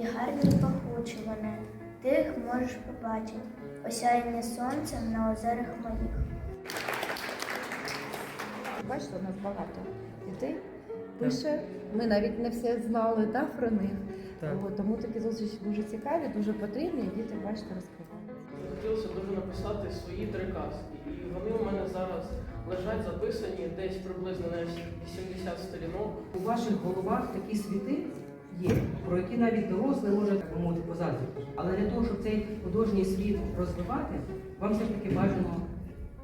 І гарні і пахучі вони, ти їх можеш побачити, осяяні сонцем на озерах моїх. Бачите, у нас багато дітей пише. Ми навіть не все знали да, про них. Так. От, тому такі зустрічі дуже цікаві, дуже потрібні, і діти, бачите, розкриваються. Хотілося дуже написати свої три казки. І вони у мене зараз лежать записані десь приблизно на 80 сторінок. У ваших головах такі світи є, про які навіть дорослий може так мовити позаздрити. Але для того, щоб цей художній світ розвивати, вам все ж таки бажано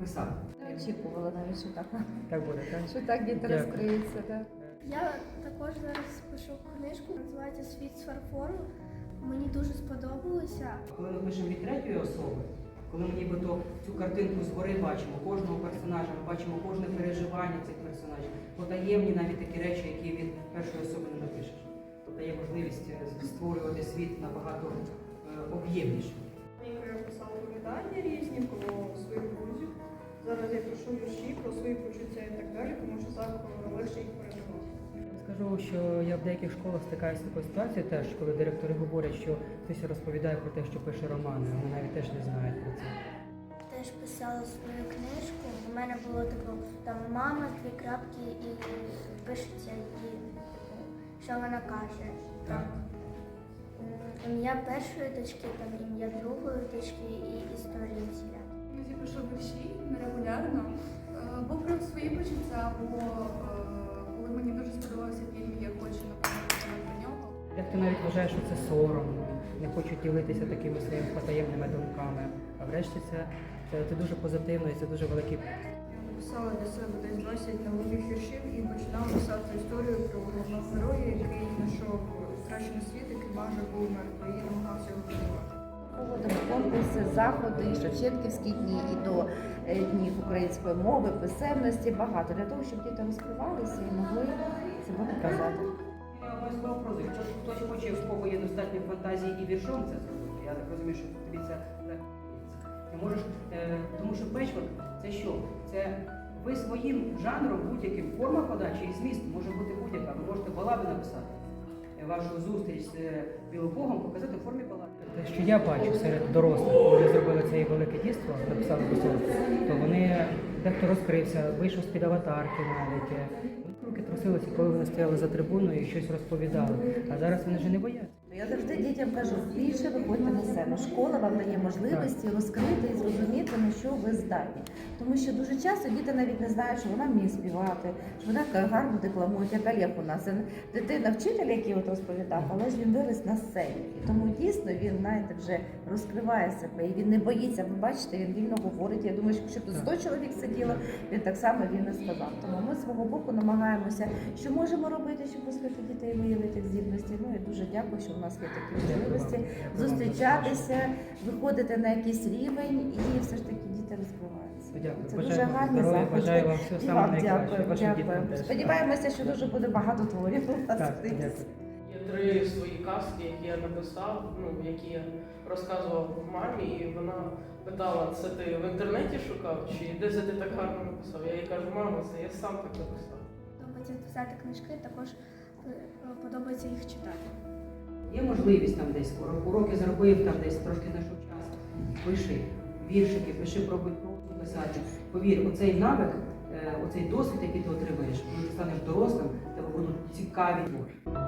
писати. Не очікувала навіть, що так, Так буде, так? що так діти Дякую. розкриються. Так. Я також зараз пишу книжку, називається Світ з фарфору. Мені дуже сподобалося. Коли ми пишемо від третьої особи, коли ми нібито цю картинку згори бачимо, кожного персонажа, ми бачимо кожне переживання цих персонажів, потаємні навіть такі речі, які від першої особи не напишеш. Тобто є можливість е, створювати світ набагато е, об'ємніше. Я писала оповідання різні про своїх друзів. Зараз я пишу вірші про свої почуття і так далі, тому що так е, легше їх переживати. Скажу, що я в деяких школах стикаюся з такою ситуацією теж, коли директори говорять, що хтось розповідає про те, що пише романи, а вони навіть теж не знають про це. Теж писала свою книжку. У мене було типу там мама, дві крапки і пишеться її, що вона каже. Так. Ім'я першої дочки, там ім'я другої дочки і історія ціля. Іноді пишу вірші нерегулярно, е, або про свої почуття, або е, коли мені дуже сподобався фільм, я хочу написати про нього. Дехто навіть вважає, що це соромно, не хочуть ділитися такими своїми потаємними думками. А врешті це, це, це дуже позитивно і це дуже великий Я написала для себе десь 20 нових віршів і починала заходи, Шевченківські дні, і до е, днів української мови, писемності, багато для того, щоб діти розкривалися і могли себе показати. Я обов'язково прозив. Якщо хтось хоче, в кого є достатньо фантазії і віршом це зробити, я так розумію, що тобі це дається. Ти можеш, е, тому що печворк це що? Це ви своїм жанром будь-яким форма подачі і зміст може бути будь-яка. Ви можете балади написати. Вашу зустріч з е, білобогом показати в формі палати. Те, що я бачу серед дорослих, коли зробили це велике дійство, написали писали, то вони дехто розкрився, вийшов з-під аватарки навіть. е, Руки трусилися, коли вони стояли за трибуною і щось розповідали. А зараз вони вже не бояться. Я завжди дітям кажу, більше виходьте на сцену. Школа вам дає можливості розкрити і зрозуміти, на що ви здатні. Тому що дуже часто діти навіть не знають, що вона вміє співати, що вона гарно декламує, як Олег у нас. Дитина вчитель, який от розповідав, але ж він виріс на сцені. І тому дійсно він, знаєте, вже розкриває себе і він не боїться. Ви бачите, він вільно говорить. Я думаю, що якщо тут 100 чоловік сиділо, він так само вільно сказав. Тому ми з свого боку намагаємося, що можемо робити, щоб розкрити дітей, виявити їх здібності. Ну і дуже дякую, що нас є такі можливості зустрічатися, виходити на якийсь рівень, і все ж таки діти розкриваються. Дякую. Це Бажаю дуже гарні здоров'я, заходи. бажаю вам всього І вам дякую, дякую. Сподіваємося, що дуже буде багато творів у вас. Так, дякую. Є три свої казки, які я написав, ну які я розказував мамі, і вона питала, це ти в інтернеті шукав, чи де це ти так гарно написав? Я їй кажу, мама, це я сам так написав. Подобається писати книжки, також е, подобається їх читати. Є можливість там десь уроки зробив, там десь трошки знайшов час. Пиши віршики, пиши, пробуй просто писати. Повір, оцей навик, е, оцей досвід, який ти отримаєш, коли ти станеш дорослим, тебе будуть цікаві твори.